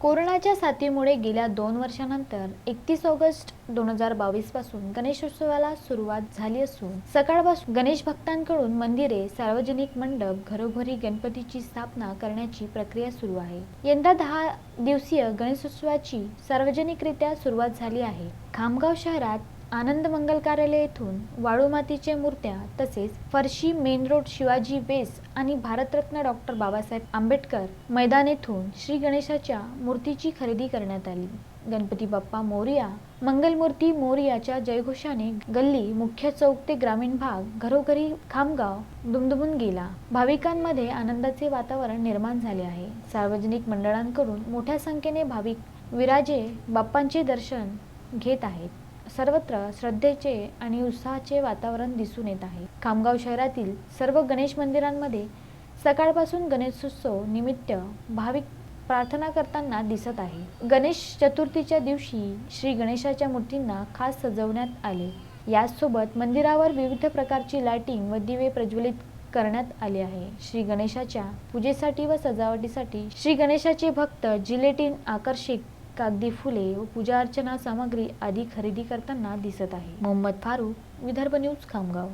कोरोनाच्या साथीमुळे गेल्या दोन वर्षानंतर एकतीस ऑगस्ट दोन हजार बावीसपासून गणेशोत्सवाला सुरुवात झाली असून सकाळपासून गणेश भक्तांकडून मंदिरे सार्वजनिक मंडप घरोघरी गणपतीची स्थापना करण्याची प्रक्रिया सुरू आहे. यंदा दहा दिवसीय गणेशोत्सवाची सार्वजनिकरित्या सुरुवात झाली आहे. खामगाव शहरात आनंद मंगल कार्यालय येथून वाळू मातीचे मूर्त्या तसेच फरशी मेन रोड शिवाजी बेस आणि भारतरत्न डॉक्टर बाबासाहेब आंबेडकर मैदान येथून श्री गणेशाच्या मूर्तीची खरेदी करण्यात आली. गणपती बाप्पा मोरिया मंगलमूर्ती मोरयाच्या जयघोषाने गल्ली मुख्य चौक ते ग्रामीण भाग घरोघरी खामगाव दुमदुमून गेला. भाविकांमध्ये आनंदाचे वातावरण निर्माण झाले आहे. सार्वजनिक मंडळांकडून मोठ्या संख्येने भाविक विराजे बाप्पांचे दर्शन घेत आहेत. सर्वत्र श्रद्धेचे आणि उत्साहाचे वातावरण दिसून येत आहे. खामगाव शहरातील सर्व गणेश मंदिरांमध्ये सकाळपासून गणेशोत्सव निमित्त भाविक प्रार्थना करताना दिसत आहे. गणेश चतुर्थीच्या दिवशी श्री गणेशाच्या मूर्तींना खास सजवण्यात आले. याचसोबत मंदिरावर विविध प्रकारची लाइटिंग व दिवे प्रज्वलित करण्यात आले आहे. श्री गणेशाच्या पूजेसाठी व सजावटीसाठी श्री गणेशाचे भक्त जिलेटिन आकर्षक कागदी फुले व पूजा अर्चना सामग्री आदी खरेदी करताना दिसत आहे. मोहम्मद फारूक विदर्भ न्यूज खामगाव.